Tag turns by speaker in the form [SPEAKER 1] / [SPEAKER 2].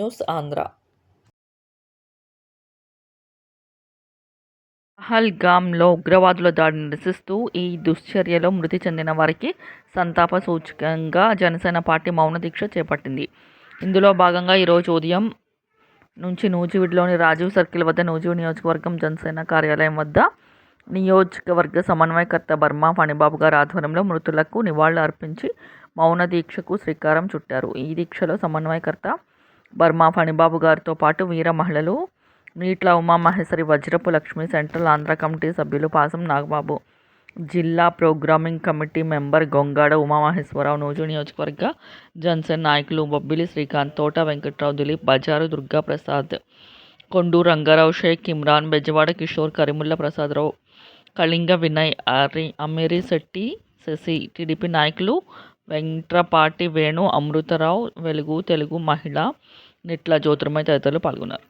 [SPEAKER 1] News Andhra
[SPEAKER 2] పహల్గామ్లో ఉగ్రవాదుల దాడిని నిరసిస్తూ ఈ దుశ్చర్యలో మృతి చెందిన వారికి సంతాప సూచకంగా జనసేన పార్టీ మౌన దీక్ష చేపట్టింది. ఇందులో భాగంగా ఈరోజు ఉదయం నుంచి నూజివీడులోని రాజీవ్ సర్కిల్ వద్ద నూజివీడు నియోజకవర్గం జనసేన కార్యాలయం వద్ద నియోజకవర్గ సమన్వయకర్త బర్మా ఫణిబాబు గారి ఆధ్వర్యంలో మృతులకు నివాళులు అర్పించి మౌన దీక్షకు శ్రీకారం చుట్టారు. ఈ దీక్షలో సమన్వయకర్త బర్మా ఫణిబాబు గారితో పాటు వీర మహిళలు నీట్ల ఉమామహేశ్వరి వజ్రపు లక్ష్మి సెంట్రల్ ఆంధ్ర కమిటీ సభ్యులు పాసం నాగబాబు. జిల్లా programming committee member Gongada Umamaheswararao నూజు నియోజకవర్గ జనసేన నాయకులు బొబ్బిలి శ్రీకాంత్ తోట వెంకట్రావు దిలీప్ బజారు దుర్గాప్రసాద్ కొండూరు రంగారావు షేక్ ఇమ్రాన్ బెజవాడ కిషోర్ కరిముల్ల ప్రసాదరావు కళింగ వినయ్ అరి అమీరిశెట్టి శశి టీడీపీ నాయకులు వెంట్రపాటి వేణు అమృతరావు వెలుగు తెలుగు మహిళ నిట్ల జ్యోతిర్మయి తదితరులు పాల్గొన్నారు.